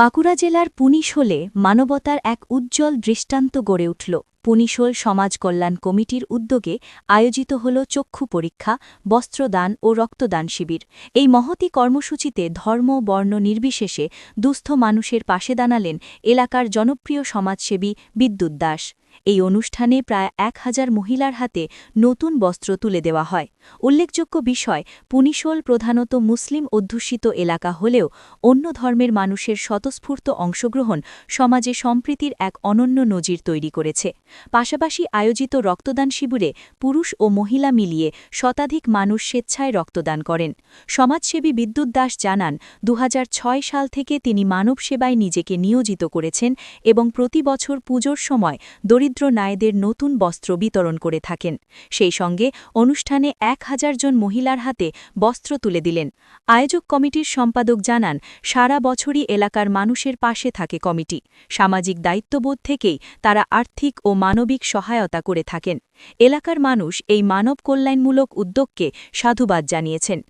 বাঁকুড়া জেলার পুনিশোলে মানবতার এক উজ্জ্বল দৃষ্টান্ত গড়ে উঠল। পুনিশোল সমাজ কল্যাণ কমিটির উদ্যোগে আয়োজিত হল চক্ষু পরীক্ষা, বস্ত্রদান ও রক্তদান শিবির। এই মহতি কর্মসূচিতে ধর্ম, বর্ণ নির্বিশেষে দুস্থ মানুষের পাশে দাঁড়ালেন এলাকার জনপ্রিয় সমাজসেবী বিদ্যুৎ দাস। এই অনুষ্ঠানে প্রায় এক হাজার মহিলার হাতে নতুন বস্ত্র তুলে দেওয়া হয়। উল্লেখযোগ্য বিষয়, পুনিশোল প্রধানত মুসলিম অধ্যুষিত এলাকা হলেও অন্য ধর্মের মানুষের স্বতঃস্ফূর্ত অংশগ্রহণ সমাজে সম্প্রীতির এক অনন্য নজির তৈরি করেছে। পাশাপাশি আয়োজিত রক্তদান শিবিরে পুরুষ ও মহিলা মিলিয়ে শতাধিক মানুষ স্বেচ্ছায় রক্তদান করেন। সমাজসেবী বিদ্যুৎ দাস জানান দু হাজার ছয় সাল থেকে তিনি মানব সেবায় নিজেকে নিয়োজিত করেছেন এবং প্রতি বছর পুজোর সময় দরিদ্র নায়েদের নতুন বস্ত্র বিতরণ করে থাকেন। সেই সঙ্গে অনুষ্ঠানে এক হাজার জন মহিলার হাতে বস্ত্র তুলে দিলেন। আয়োজক কমিটির সম্পাদক জানান সারা বছরই এলাকার মানুষের পাশে থাকে কমিটি। সামাজিক দায়িত্ববোধ থেকেই তারা আর্থিক ও মানবিক সহায়তা করে থাকেন। এলাকার মানুষ এই মানব কল্যাণমূলক উদ্যোগকে সাধুবাদ জানিয়েছেন।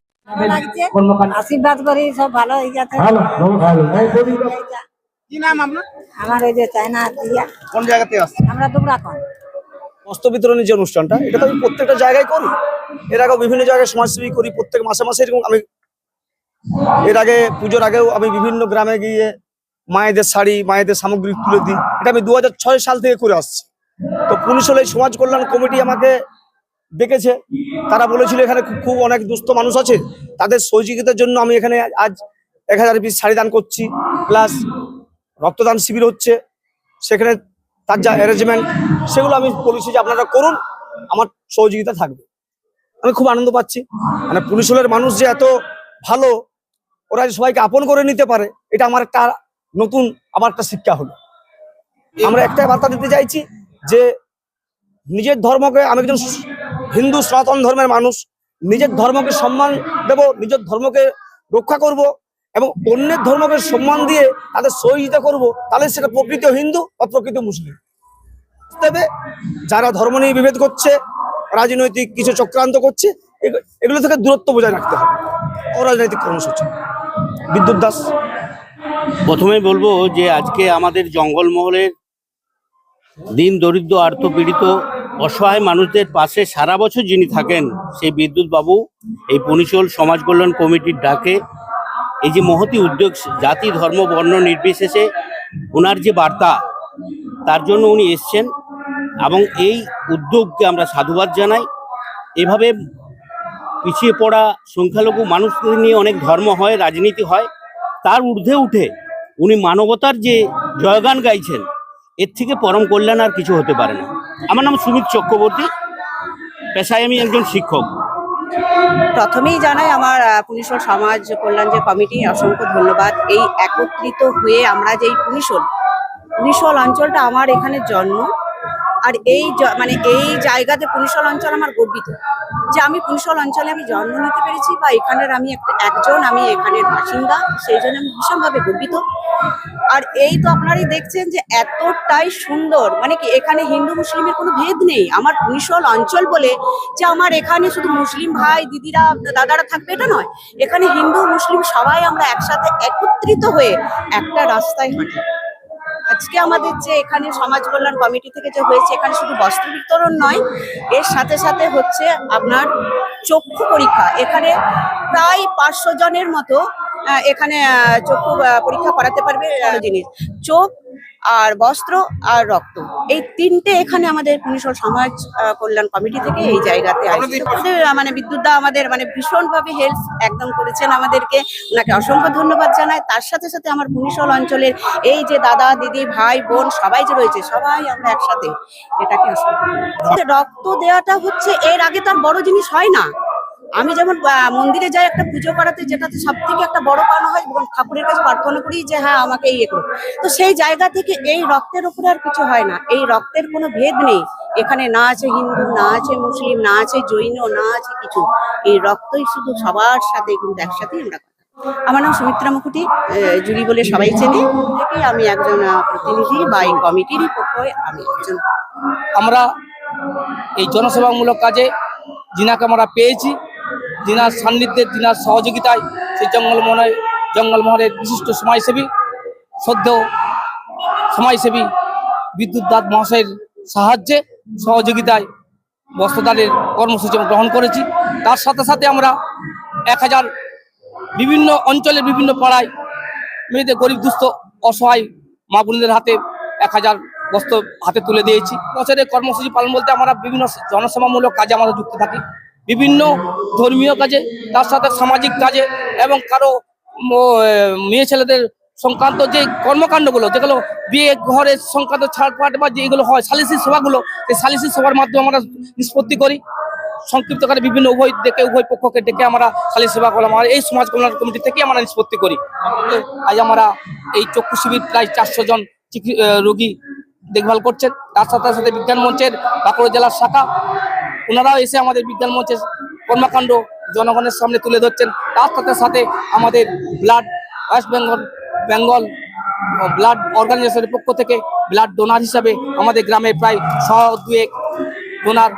আশীর্বাদ করি সব ভালো হয়ে যাচ্ছে। কি নাম আপনার? আমার ওই যে চায়না দিয়া। কোন জায়গাতে আসছে আমরা দুবরা কন বস্ত্র বিতরণের যে অনুষ্ঠানটা এটা তো আমি প্রত্যেকটা জায়গায় করি। এর আগেও বিভিন্ন জায়গায় সমাজসেবী করি প্রত্যেক মাসে মাসে এরকম আমি এর আগে পুজোর আগেও আমি বিভিন্ন গ্রামে গিয়ে মায়েদের শাড়ি মায়েদের সামগ্রী তুলে দিই। এটা আমি দু হাজার ছয় সাল থেকে করে আসছি। তো পুলিশ হলে সমাজ কল্যাণ কমিটি আমাকে ডেকেছে। তারা বলেছিল এখানে খুব অনেক দুস্থ মানুষ আছে। তাদের সহযোগিতার জন্য আমি এখানে আজ এক হাজার পিস শাড়ি দান করছি। প্লাস রক্তদান শিবির হচ্ছে, সেখানে তার যা অ্যারেঞ্জমেন্ট সেগুলো আমি বলেছি যে আপনারা করুন, আমার সহযোগিতা থাকবে। আমি খুব আনন্দ পাচ্ছি। মানে পুলিশ হলের মানুষ যে এত ভালো, ওরা যে সবাইকে আপন করে নিতে পারে, এটা আমার একটা নতুন, আমার একটা শিক্ষা হলো। আমরা একটাই বার্তা দিতে চাইছি যে নিজের ধর্মকে, আমি একজন হিন্দু সনাতন ধর্মের মানুষ, নিজের ধর্মকে সম্মান দেব, নিজের ধর্মকে রক্ষা করব এবং অন্যের ধর্মকে সম্মান দিয়ে তাদের সহযোগিতা করব, তাহলে সেটা প্রকৃত হিন্দু বা প্রকৃত মুসলিম। তবে যারা ধর্ম নিয়ে বিভেদ করছে, রাজনৈতিক কিছু চক্রান্ত করছে, এগু- এগুলো থেকে দূরত্ব বজায় রাখতে হবে। অরাজনৈতিক কর্মসূচি। বিদ্যুৎ দাস। প্রথমে বলব যে আজকে আমাদের জঙ্গলমহলের দিন দরিদ্র, আর্তপীড়িত, অসহায় মানুষদের পাশে সারা বছর যিনি থাকেন, সেই বিদ্যুৎ বাবু এই পনিশোল সমাজ কল্যাণ কমিটির ডাকে এই যে মহতি উদ্যোগ, জাতি, ধর্ম, বর্ণ নির্বিশেষে ওনার যে বার্তা, তার জন্য উনি এসছেন এবং এই উদ্যোগকে আমরা সাধুবাদ জানাই। এভাবে পিছিয়ে পড়া সংখ্যালঘু মানুষদের নিয়ে অনেক ধর্ম হয়, রাজনীতি হয়, তার ঊর্ধ্বে উঠে উনি মানবতার যে জয়গান গাইছেন, এর থেকে পরম কল্যাণ আর কিছু হতে পারে না। আমার নাম সুমিত চক্রবর্তী, পেশায় আমি একজন শিক্ষক। প্রথমেই জানাই আমার পুলিশল সমাজ কল্যাণ যে কমিটি, অসংখ্য ধন্যবাদ। এই একত্রিত হয়ে আমরা যে এই পুলিশল পুলিশল অঞ্চলটা আমার এখানে জন্ম। আর এই মানে এই জায়গাতে পুলিশল অঞ্চল আমার গর্বিত। যে আমি পুলিশল অঞ্চলে আমি জন্ম নিতে পেরেছি বা এখানের আমি একজন আমি এখানের বাসিন্দা, সেই জন্য আমি ভীষণভাবে গর্বিত। আর এই তো আপনারাই দেখছেন যে এতটাই সুন্দর মানে কি এখানে হিন্দু মুসলিমের কোনো ভেদ নেই। আমার পুলিশল অঞ্চল বলে যে আমার এখানে শুধু মুসলিম ভাই, দিদিরা, দাদারা থাকবে, এটা নয়। এখানে হিন্দু, মুসলিম সবাই আমরা একসাথে একত্রিত হয়ে একটা রাস্তায় হাঁটি। আজকে আমাদের যে এখানে সমাজ কল্যাণ কমিটি থেকে যে হয়েছে এখানে শুধু বস্ত্র বিতরণ নয় এর সাথে সাথে হচ্ছে আপনার চক্ষু পরীক্ষা। এখানে প্রায় পাঁচশো জনের মতো এখানে চক্ষু পরীক্ষা করাতে পারবে জিনিস। চোখ আর বস্ত্র আর রক্ত। এই তিনটে এখানে আমাদের পুলিশল সমাজ কল্যাণ কমিটি থেকে এই জায়গাতে মানে বিদ্যুৎদা আমাদের মানে ভীষণভাবে হেল্প একদম করেছেন আমাদেরকে। ওনাকে অসংখ্য ধন্যবাদ জানাই। তার সাথে সাথে আমার পুলিশল অঞ্চলের এই যে দাদা দিদি ভাই বোন সবাই যে রয়েছে সবাই আমরা একসাথে এটাকে অসংখ্য। রক্ত দেওয়াটা হচ্ছে এর আগে তার বড় জিনিস হয় না। আমি যেমন মন্দিরে যাই একটা পুজো করাতে যেটাতে সব থেকে একটা বড় পাওনা হয় এবং ঠাকুরের কাছে প্রার্থনা করি যে হ্যাঁ আমাকে ইয়ে করো। তো সেই জায়গা থেকে এই রক্তের উপরে আর কিছু হয় না। এই রক্তের কোনো ভেদ নেই। এখানে না আছে হিন্দু না আছে মুসলিম না আছে জৈন না আছে কিছু। এই রক্তই শুধু সবার সাথে কিন্তু একসাথেই আমরা আমার নাম সুমিত্রা আহ, জুরি বলে সবাই চেনে। থেকেই আমি একজন প্রতিনিধি বা এই কমিটিরই পক্ষ আমি একজন আমরা এই জনসেবামূলক কাজে জিনাকে আমরা পেয়েছি জিনার সান্নিধ্যে জিনার সহযোগিতায় সেই জঙ্গলমহলের জঙ্গলমহলের বিশিষ্ট সমাজসেবী শ্রদ্ধেয় সমাজসেবী বিদ্যুৎ দাস মহাশয়ের সাহায্যে সহযোগিতায় বস্ত্রদানের কর্মসূচি গ্রহণ করেছি। তার সাথে সাথে আমরা এক হাজার বিভিন্ন অঞ্চলের বিভিন্ন পাড়ায় মেয়েদের গরিব, দুস্থ, অসহায় মা বোনদের হাতে এক হাজার বস্ত্র হাতে তুলে দিয়েছি। বছরের কর্মসূচি পালন বলতে আমরা বিভিন্ন জনসেবামূলক কাজে আমরা যুক্ত থাকি। বিভিন্ন ধর্মীয় কাজে, তার সাথে সামাজিক কাজে এবং কারও মেয়ে ছেলেদের সংক্রান্ত যে কর্মকাণ্ডগুলো, যেগুলো বিয়ে ঘরের সংক্রান্ত ছাড়পাট বা যেগুলো হয়, সালিসি সভাগুলো, সেই সালিসি সভার মাধ্যমে আমরা নিষ্পত্তি করি। সংক্ষিপ্ত করে বিভিন্ন উভয় ডেকে, উভয় পক্ষকে ডেকে আমরা সালিসি সেবা করলাম আর এই সমাজ কল্যাণ কমিটি থেকে আমরা নিষ্পত্তি করি। আজ আমরা এই চক্ষু শিবির প্রায় চারশো জন রোগী দেখভাল করছেন। তার সাথে সাথে বিজ্ঞান মঞ্চের বাঁকুড়া জেলার শাখা ওনারাও এসে আমাদের বিজ্ঞান মঞ্চের কর্মকাণ্ড জনগণের সামনে তুলে ধরছেন। তার সাথে সাথে আমাদের blood West Bengal Bengal blood অর্গানাইজেশনের পক্ষ থেকে ব্লাড ডোনার হিসাবে আমাদের গ্রামে প্রায় ছ দুয়েক ডোনার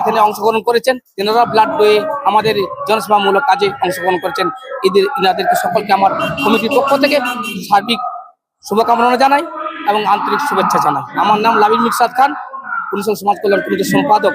এখানে অংশগ্রহণ করেছেন। তেনারা ব্লাড দয়ে আমাদের জনসেবামূলক কাজে অংশগ্রহণ করেছেন। এদের ইনাদেরকে সকলকে আমার কমিটির পক্ষ থেকে সার্বিক শুভকামনা জানাই এবং আন্তরিক শুভেচ্ছা জানাই। আমার নাম লাবিন মিরসাদ খান পুলিশ সমাজ কল্যাণ কমিটির সম্পাদক।